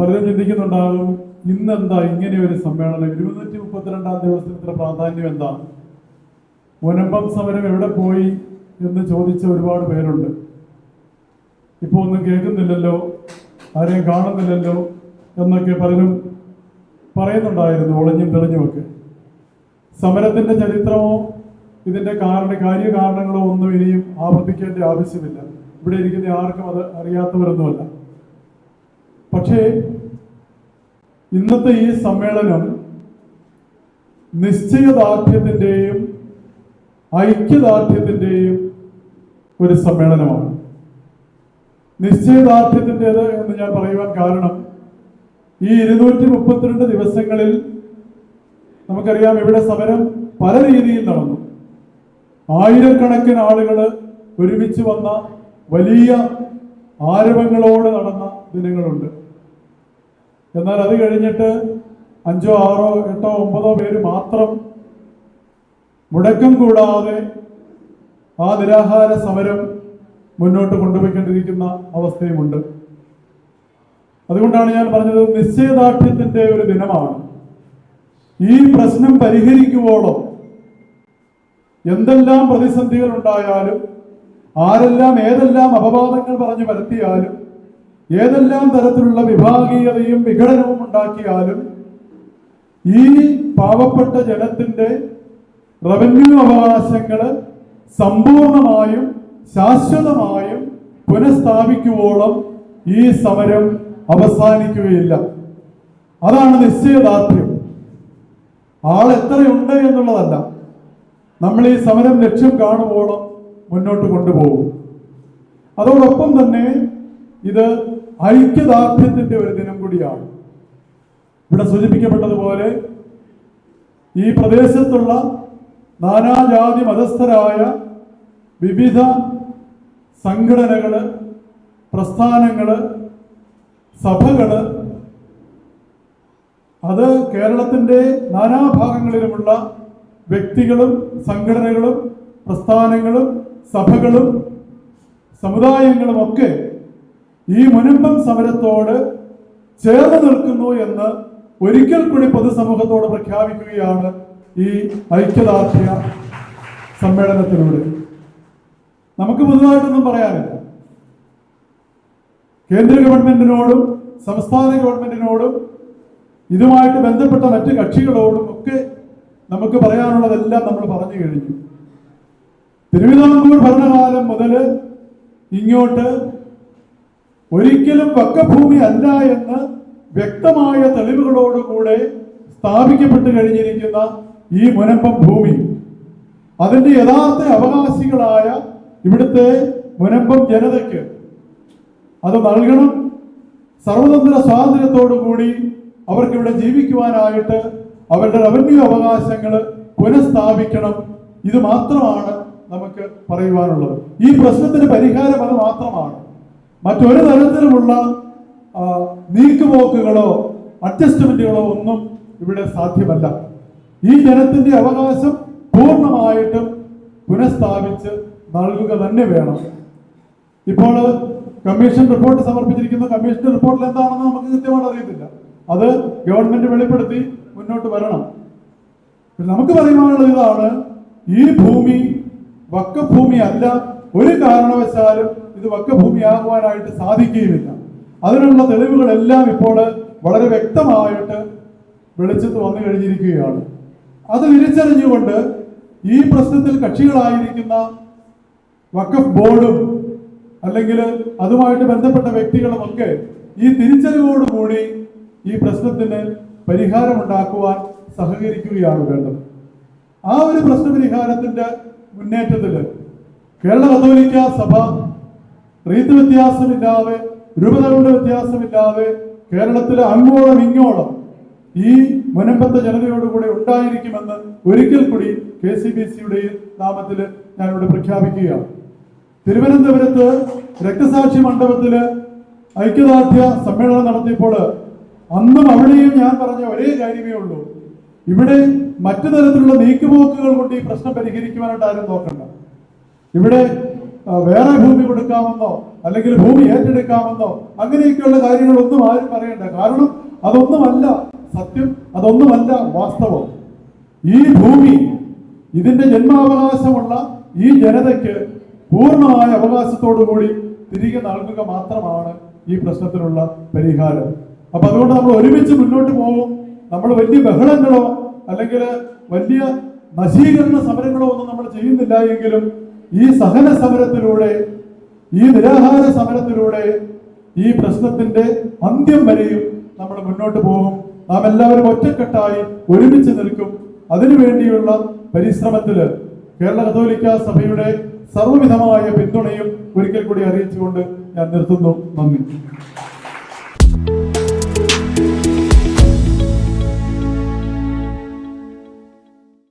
പലരും ചിന്തിക്കുന്നുണ്ടാകും. ഇന്നെന്താ? ഇങ്ങനെ ഒരു സമ്മേളനം. ഇരുപത്തി മുപ്പത്തിരണ്ടാം ദിവസത്തിന് ഇത്ര പ്രാധാന്യം എന്താ? മുനമ്പം സമരം എവിടെ പോയി എന്ന് ചോദിച്ച ഒരുപാട് പേരുണ്ട്. ഇപ്പൊ ഒന്നും കേൾക്കുന്നില്ലല്ലോ. ആരെയും കാണുന്നില്ലല്ലോ എന്നൊക്കെ പലരും പറയുന്നുണ്ടായിരുന്നു ഒളിഞ്ഞും തെളിഞ്ഞുമൊക്കെ. സമരത്തിന്റെ ചരിത്രമോ ഇതിന്റെ കാരണ കാര്യകാരണങ്ങളോ ഒന്നും ഇനിയും ആവർത്തിക്കേണ്ട ആവശ്യമില്ല. ഇവിടെ ഇരിക്കുന്ന ആർക്കും അത് അറിയാത്തവരൊന്നുമല്ല. പക്ഷേ ഇന്നത്തെ ഈ സമ്മേളനം നിശ്ചയദാർഢ്യത്തിന്റെയും ഐക്യദാർഢ്യത്തിന്റെയും ഒരു സമ്മേളനമാണ്. നിശ്ചയദാർഢ്യത്തിന്റെത് എന്ന് ഞാൻ പറയുവാൻ കാരണം ഈ ഇരുന്നൂറ്റി മുപ്പത്തിരണ്ട് ദിവസങ്ങളിൽ നമുക്കറിയാം ഇവിടെ സമരം പല രീതിയിൽ നടന്നു. ആയിരക്കണക്കിന് ആളുകൾ ഒരുമിച്ച് വന്ന വലിയ ആരവങ്ങളോട് നടന്ന ദിനങ്ങളുണ്ട്. എന്നാൽ അത് കഴിഞ്ഞിട്ട് അഞ്ചോ ആറോ എട്ടോ ഒമ്പതോ പേര് മാത്രം മുടക്കം കൂടാതെ ആ നിരാഹാര സമരം മുന്നോട്ട് കൊണ്ടുപോയിക്കൊണ്ടിരിക്കുന്ന അവസ്ഥയുമുണ്ട്. അതുകൊണ്ടാണ് ഞാൻ പറഞ്ഞത് നിശ്ചയദാർഢ്യത്തിന്റെ ഒരു ദിനമാണ്. ഈ പ്രശ്നം പരിഹരിക്കുവോളം എന്തെല്ലാം പ്രതിസന്ധികൾ ഉണ്ടായാലും ആരെല്ലാം ഏതെല്ലാം അപവാദങ്ങൾ പറഞ്ഞു വരുത്തിയാലും ഏതെല്ലാം തരത്തിലുള്ള വിഭാഗീയതയും വിഘടനവും ഉണ്ടാക്കിയാലും ഈ പാവപ്പെട്ട ജനത്തിന്റെ റവന്യൂ അവകാശങ്ങൾ സമ്പൂർണമായും ശാശ്വതമായും പുനഃസ്ഥാപിക്കുവോളം ഈ സമരം അവസാനിക്കുകയില്ല. അതാണ് നിശ്ചയദാർഢ്യം. ആൾ എത്രയുണ്ട് എന്നുള്ളതല്ല. നമ്മൾ ഈ സമരം ലക്ഷ്യം കാണുവോളം മുന്നോട്ട് കൊണ്ടുപോകും. അതോടൊപ്പം തന്നെ ഇത് ഐക്യദാർഢ്യത്തിന്റെ ഒരു ദിനം കൂടിയാണ്. ഇവിടെ സൂചിപ്പിക്കപ്പെട്ടതുപോലെ ഈ പ്രദേശത്തുള്ള നാനാജാതി മതസ്ഥരായ വിവിധ സംഘടനകൾ പ്രസ്ഥാനങ്ങൾ സഭകൾ അത് കേരളത്തിന്റെ നാനാഭാഗങ്ങളിലുമുള്ള വ്യക്തികളും സംഘടനകളും പ്രസ്ഥാനങ്ങളും സഭകളും സമുദായങ്ങളും ഒക്കെ ഈ മുനമ്പം സമരത്തോട് ചേർന്ന് നിൽക്കുന്നു എന്ന് ഒരിക്കൽ കൂടി പൊതുസമൂഹത്തോട് പ്രഖ്യാപിക്കുകയാണ് ഈ ഐക്യദാർഢ്യ സമ്മേളനത്തിലൂടെ. നമുക്ക് പുതുതായിട്ടൊന്നും പറയാനില്ല. കേന്ദ്ര ഗവൺമെന്റിനോടും സംസ്ഥാന ഗവൺമെന്റിനോടും ഇതുമായിട്ട് ബന്ധപ്പെട്ട മറ്റ് കക്ഷികളോടും ഒക്കെ നമുക്ക് പറയാനുള്ളതെല്ലാം നമ്മൾ പറഞ്ഞു കഴിഞ്ഞു. തിരുവിതാംകൂർ ഭരണകാലം മുതൽ ഇങ്ങോട്ട് ഒരിക്കലും വക്കഭൂമി അല്ല എന്ന് വ്യക്തമായ തെളിവുകളോടുകൂടെ സ്ഥാപിക്കപ്പെട്ടു കഴിഞ്ഞിരിക്കുന്ന ഈ മുനമ്പം ഭൂമി. അതിന്റെ യഥാർത്ഥ അവകാശികളായ ഇവിടുത്തെ മുനമ്പം ജനതയ്ക്ക് അത് നൽകണം. സർവതന്ത്ര സ്വാതന്ത്ര്യത്തോടുകൂടി അവർക്ക് ഇവിടെ ജീവിക്കുവാനായിട്ട് അവരുടെ റവന്യൂ അവകാശങ്ങൾ പുനഃസ്ഥാപിക്കണം. ഇത് മാത്രമാണ് നമുക്ക് പറയുവാനുള്ളത്. ഈ പ്രശ്നത്തിന് പരിഹാരം അത് മാത്രമാണ്. മറ്റൊരു തരത്തിലുമുള്ള നീക്കുപോക്കുകളോ അഡ്ജസ്റ്റ്മെന്റുകളോ ഒന്നും ഇവിടെ സാധ്യമല്ല. ഈ ജനത്തിന്റെ അവകാശം പൂർണമായിട്ടും പുനഃസ്ഥാപിച്ച് നൽകുക തന്നെ വേണം. ഇപ്പോൾ കമ്മീഷൻ റിപ്പോർട്ട് സമർപ്പിച്ചിരിക്കുന്ന. കമ്മീഷന്റെ റിപ്പോർട്ടിൽ എന്താണെന്ന് നമുക്ക് കൃത്യമായിട്ട് അറിയത്തില്ല. അത് ഗവൺമെന്റ് വെളിപ്പെടുത്തി മുന്നോട്ട് വരണം. നമുക്ക് പറയുവാനുള്ളത് ഇതാണ് ഈ ഭൂമി വക്കഭൂമി അല്ല. ഒരു കാരണവശാലും ഇത് വക്കഭൂമിയാകുവാനായിട്ട് സാധിക്കുകയുമില്ല. അതിനുള്ള തെളിവുകളെല്ലാം ഇപ്പോൾ വളരെ വ്യക്തമായിട്ട് വെളിച്ചത്ത് വന്നു കഴിഞ്ഞിരിക്കുകയാണ്. അത് തിരിച്ചറിഞ്ഞുകൊണ്ട് ഈ പ്രശ്നത്തിൽ കക്ഷികളായിരിക്കുന്ന വക്കഫ് ബോർഡും അല്ലെങ്കിൽ അതുമായിട്ട് ബന്ധപ്പെട്ട വ്യക്തികളും ഒക്കെ ഈ തിരിച്ചറിവോടുകൂടി ഈ പ്രശ്നത്തിന് പരിഹാരമുണ്ടാക്കുവാൻ സഹകരിക്കുകയാണ് വേണ്ടത്. ആ ഒരു പ്രശ്നപരിഹാരത്തിന്റെ മുന്നേറ്റത്തിൽ കേരള കത്തോലിക്ക സഭ റീത്ത് വ്യത്യാസമില്ലാതെ രൂപതകളുടെ വ്യത്യാസമില്ലാതെ കേരളത്തിലെ അങ്ങോളം ഇങ്ങോളം ഈ മുനമ്പത്തെ ജനതയോടുകൂടെ ഉണ്ടായിരിക്കുമെന്ന് ഒരിക്കൽ കൂടി കെ സി ബി സിയുടെ നാമത്തിൽ ഞാനിവിടെ പ്രഖ്യാപിക്കുകയാണ്. തിരുവനന്തപുരത്ത് രക്തസാക്ഷി മണ്ഡപത്തിൽ ഐക്യദാർഢ്യ സമ്മേളനം നടത്തിയപ്പോൾ അന്നും അവിടെയും ഞാൻ പറഞ്ഞ ഒരേ കാര്യമേ ഉള്ളൂ. ഇവിടെ മറ്റു തരത്തിലുള്ള നീക്കുപോക്കുകൾ കൊണ്ട് ഈ പ്രശ്നം പരിഹരിക്കുവാനായിട്ട് ആരും നോക്കണ്ട. ഇവിടെ വേറെ ഭൂമി കൊടുക്കാമെന്നോ അല്ലെങ്കിൽ ഭൂമി ഏറ്റെടുക്കാമെന്നോ അങ്ങനെയൊക്കെയുള്ള കാര്യങ്ങളൊന്നും ആരും പറയണ്ട. കാരണം അതൊന്നുമല്ല സത്യം അതൊന്നുമല്ല വാസ്തവം. ഈ ഭൂമി ഇതിന്റെ ജന്മാവകാശമുള്ള ഈ ജനതയ്ക്ക് പൂർണമായ കൂടി തിരികെ നൽകുക മാത്രമാണ് ഈ പ്രശ്നത്തിനുള്ള പരിഹാരം. അപ്പൊ അതുകൊണ്ട് നമ്മൾ ഒരുമിച്ച് മുന്നോട്ട് പോകും. നമ്മൾ വലിയ ബഹളങ്ങളോ അല്ലെങ്കിൽ വലിയ നശീകരണ സമരങ്ങളോ ഒന്നും നമ്മൾ ചെയ്യുന്നില്ല എങ്കിലും ഈ സഹന സമരത്തിലൂടെ ഈ നിരാഹാര സമരത്തിലൂടെ ഈ പ്രശ്നത്തിന്റെ അന്ത്യം വരെയും നമ്മൾ മുന്നോട്ട് പോകും. നാം എല്ലാവരും ഒറ്റക്കെട്ടായി ഒരുമിച്ച് നിൽക്കും. അതിനുവേണ്ടിയുള്ള പരിശ്രമത്തിൽ കേരള കത്തോലിക്ക സഭയുടെ സർവവിധമായ പിന്തുണയും ഒരിക്കൽ കൂടി അറിയിച്ചുകൊണ്ട് ഞാൻ നിർത്തുന്നു. നന്ദി.